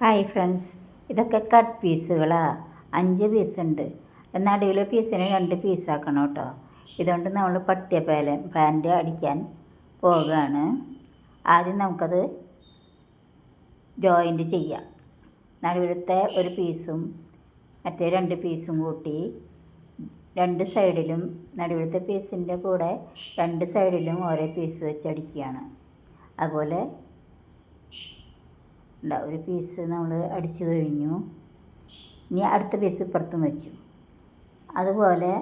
Hi friends ഇതൊക്കെ cut പീസുകളാണ് അഞ്ച് പീസ് ഉണ്ട് അടിയിലെ പീസിന് രണ്ട് പീസാക്കണം കേട്ടോ. ഇതുകൊണ്ട് നമ്മൾ പട്ടിയ പാല പാന്റ് അടിക്കാൻ പോകുകയാണ് ആദ്യം നമുക്കത് ജോയിന്റ് ചെയ്യാം. നടുവിലത്തെ ഒരു പീസും മറ്റേ രണ്ട് പീസും കൂട്ടി രണ്ട് സൈഡിലും നടുവിലത്തെ പീസിന്റെ കൂടെ രണ്ട് സൈഡിലും ഓരോ പീസ് വെച്ച് അടിക്കുകയാണ് അതുപോലെ ഉണ്ടാ ഒരു പീസ് നമ്മൾ അടിച്ചു കഴിഞ്ഞു. ഇനി അടുത്ത പീസ് ഇപ്പുറത്തും വെച്ചു. അതുപോലെ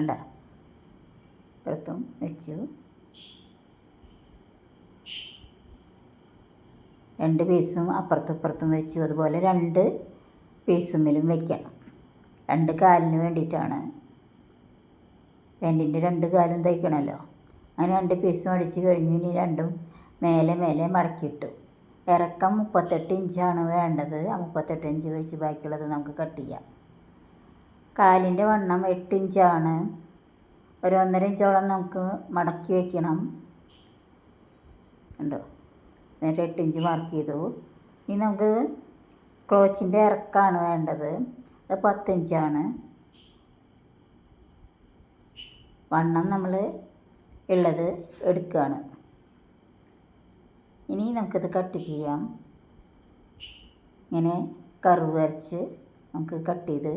ഉണ്ട ഇപ്പുറത്തും വെച്ചു. രണ്ട് പീസും അപ്പുറത്തും ഇപ്പുറത്തും വെച്ചു. അതുപോലെ രണ്ട് പീസുമ്മിലും വെക്കണം രണ്ട് കാലിന് വേണ്ടിയിട്ടാണ്. പാന്റിന്റെ രണ്ട് കാലും തയ്ക്കണമല്ലോ അങ്ങനെ രണ്ട് പീസും അടിച്ച് കഴിഞ്ഞ്. ഇനി രണ്ടും മേലെ മേലെ മടക്കിയിട്ടു. ഇറക്കം മുപ്പത്തെട്ട് ഇഞ്ചാണ് വേണ്ടത്. ആ മുപ്പത്തെട്ട് ഇഞ്ച് വെച്ച് ബാക്കിയുള്ളത് നമുക്ക് കട്ട് ചെയ്യാം. കാലിന്റെ വണ്ണം എട്ട് ഇഞ്ചാണ്. ഒരു ഒന്നര ഇഞ്ചോളം നമുക്ക് മടക്കി വയ്ക്കണം ഉണ്ടോ എന്നിട്ട് എട്ട് ഇഞ്ച് മാർക്ക് ചെയ്തു. ഇനി നമുക്ക് ക്ലോച്ചിന്റെ ഇറക്കമാണ് വേണ്ടത്. അത് പത്ത് ഇഞ്ചാണ്. വണ്ണം നമ്മൾ ഉള്ളത് എടുക്കുകയാണ്. ഇനി നമുക്കിത് കട്ട് ചെയ്യാം. ഇങ്ങനെ കർവ് വരച്ച് നമുക്ക് കട്ട് ചെയ്ത്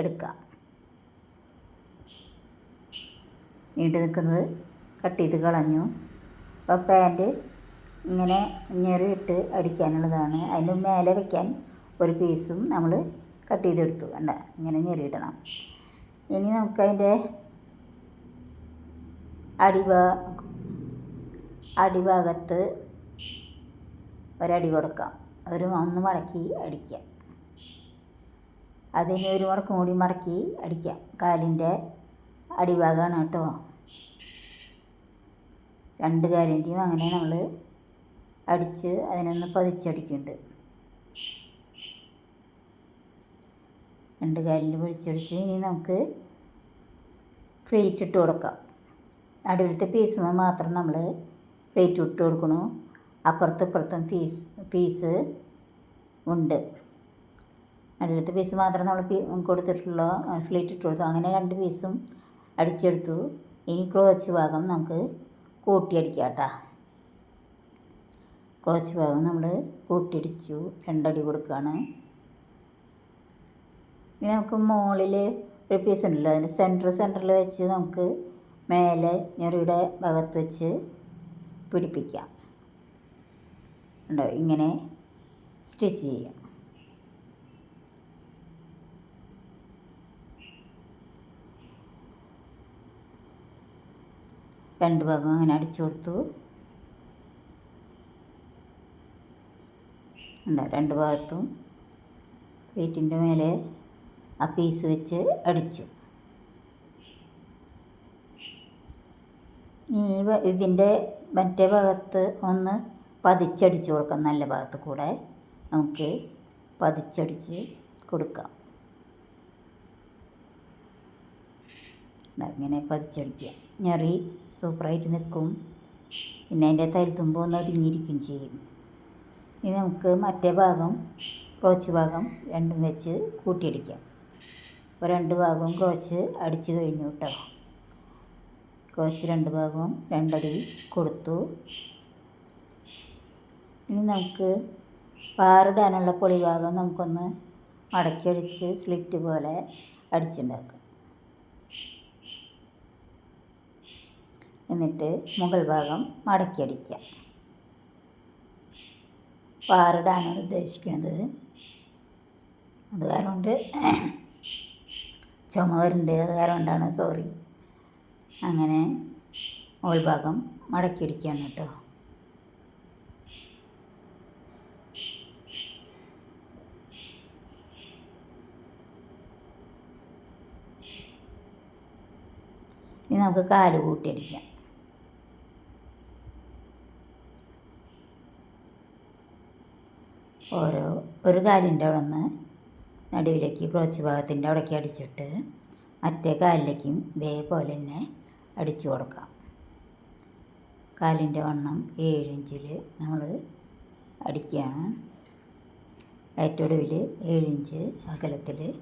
എടുക്കാം. നീണ്ടു നിൽക്കുന്നത് കട്ട് ചെയ്ത് കളഞ്ഞു. അപ്പോൾ പാന്റ് ഇങ്ങനെ ഞെറിയിട്ട് അടിക്കാനുള്ളതാണ്. അതിന് മേലെ വയ്ക്കാൻ ഒരു പീസും നമ്മൾ കട്ട് ചെയ്തെടുത്തു. വേണ്ട ഇങ്ങനെ ഞെറിയിടണം ഇനി നമുക്കതിന്റെ അടിഭാ അടിഭാഗത്ത് ഒരടി കൊടുക്കാം. ഒരു ഒന്ന് മടക്കി അടിക്കാം. അതിന് ഒരു മുടക്കും കൂടി മടക്കി അടിക്കാം. കാലിന്റെ അടിഭാഗമാണ് കേട്ടോ. രണ്ട് കാലിന്റെയും അങ്ങനെ നമ്മൾ അടിച്ച് അതിനൊന്ന് പതിച്ചടിക്കുന്നുണ്ട്. രണ്ട് കാലിൽ പൊളിച്ചടിച്ച് ഇനി നമുക്ക് പ്ലേറ്റ് ഇട്ട് കൊടുക്കാം. നടുവിലത്തെ പീസുമ്പോൾ മാത്രം നമ്മൾ പ്ലേറ്റ് ഇട്ട് കൊടുക്കണു. അപ്പുറത്തും ഇപ്പുറത്തും പീസ് പീസ് ഉണ്ട്. നടുവിലത്തെ പീസ് മാത്രം നമ്മൾ കൊടുത്തിട്ടുള്ളൂ ഫ്ലീറ്റ് ഇട്ട് കൊടുത്തു അങ്ങനെ രണ്ട് പീസും അടിച്ചെടുത്തു. ഇനി ക്രോച്ച് ഭാഗം നമുക്ക് കൂട്ടിയടിക്കാം കേട്ടോ ക്രോച്ച് ഭാഗം നമ്മൾ കൂട്ടിയടിച്ചു രണ്ടടി കൊടുക്കുകയാണ്. ഇനി നമുക്ക് മുകളിൽ ഒരു പീസ് ഉണ്ടല്ലോ അതിന്റെ സെന്റർ സെന്ററിൽ വെച്ച് നമുക്ക് മേലെ ഞെറിയുടെ ഭാഗത്ത് വെച്ച് പിടിപ്പിക്കാം. ഉണ്ടോ? ഇങ്ങനെ സ്റ്റിച്ച് ചെയ്യാം. രണ്ട് ഭാഗം അങ്ങനെ അടിച്ചു കൊടുത്തു. ഉണ്ടോ? രണ്ട് ഭാഗത്തും പ്ലേറ്റിന്റെ മേലെ ആ പീസ് വെച്ച് അടിച്ചു. ഈ ഇതിന്റെ മറ്റേ ഭാഗത്ത് ഒന്ന് പതിച്ചടിച്ച് കൊടുക്കാം നല്ല ഭാഗത്ത് കൂടെ. നമുക്ക് പതിച്ചടിച്ച് കൊടുക്കാം. ഇങ്ങനെ പതിച്ചടിക്കുക. ഞെറി സൂപ്പറായിട്ട് നിൽക്കും. പിന്നെ അതിന്റെ തലത്തുമ്പ് ഒന്ന് ഒതുങ്ങിയിരിക്കും ചെയ്യും. ഇനി നമുക്ക് മറ്റേ ഭാഗം ക്രോച്ച് ഭാഗം രണ്ടും വെച്ച് കൂട്ടിയടിക്കാം. അപ്പോൾ രണ്ട് ഭാഗവും ക്രോച്ച് അടിച്ച് കഴിഞ്ഞു കേട്ടോ. ക്രോച്ച് രണ്ട് ഭാഗവും രണ്ടടി കൊടുത്തു. ഇനി നമുക്ക് പാറിടാനുള്ള പൊളി ഭാഗം നമുക്കൊന്ന് മടക്കി അടിച്ച് സ്ലിറ്റ് പോലെ അടിച്ചുണ്ടാക്കാം. എന്നിട്ട് മുകൾ ഭാഗം മടക്കി അടിക്കാം പാറിടാനാണ് ഉദ്ദേശിക്കുന്നത്. അത് കാരണം ചുമ വരുന്നുണ്ട്. അത് കാരണം സോറി അങ്ങനെ മുകൾ ഭാഗം മടക്കി അടിക്കുകയാണ് കേട്ടോ. ഇനി നമുക്ക് കാൽ കൂട്ടിയടിക്കാം. ഓരോ ഒരു കാലിന്റെ അവിടെ നിന്ന് നടുവിലേക്ക് ക്ലോച്ച് ഭാഗത്തിന്റെ അവിടേക്ക് അടിച്ചിട്ട് മറ്റേ കാലിലേക്കും ഇതേപോലെ തന്നെ അടിച്ചു കൊടുക്കാം. കാലിന്റെ വണ്ണം ഏഴ് ഇഞ്ചിൽ നമ്മൾ അടിക്കുകയാണ്. ഏറ്റൊടുവിൽ ഇഞ്ച് അകലത്തിൽ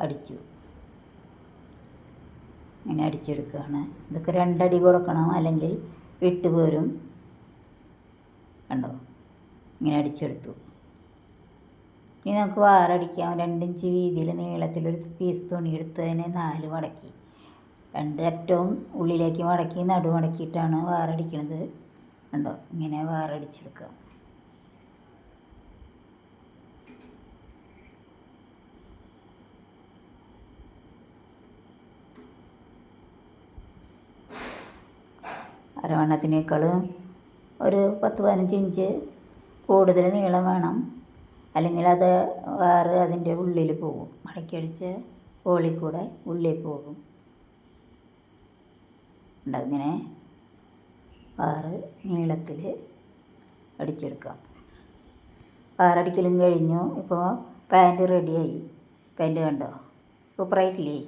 അടിച്ചു. ഇങ്ങനെ അടിച്ചെടുക്കുകയാണ്. ഇതൊക്കെ രണ്ടടി കൊടുക്കണം അല്ലെങ്കിൽ വിട്ടുപോരും കണ്ടോ? ഇങ്ങനെ അടിച്ചെടുത്തു. ഇനി നമുക്ക് വാറടിക്കാം രണ്ടിഞ്ച് വീതിയിൽ നീളത്തിലൊരു പീസ് തുണി എടുത്തതിനെ നാല് മടക്കി. രണ്ടറ്റവും ഉള്ളിലേക്ക് മടക്കി നടുമടക്കിയിട്ടാണ് വാറടിക്കുന്നത് കണ്ടോ? ഇങ്ങനെ വാറടിച്ചെടുക്കുക അരവണ്ണത്തിനേക്കാളും ഒരു പത്ത് പതിനഞ്ച് ഇഞ്ച് കൂടുതൽ നീളം വേണം. അല്ലെങ്കിൽ അത് വേറെ അതിന്റെ ഉള്ളിൽ പോകും. മടക്കിയടിച്ച് ഹോളിൽ കൂടെ ഉള്ളിൽ പോകും. ഉണ്ടങ്ങനെ ആറ് നീളത്തിൽ അടിച്ചെടുക്കാം. ആറടിക്കലും കഴിഞ്ഞു. ഇപ്പോൾ പാന്റ് റെഡിയായി പാന്റ് കണ്ടോ? സൂപ്പറായിട്ടില്ലേ?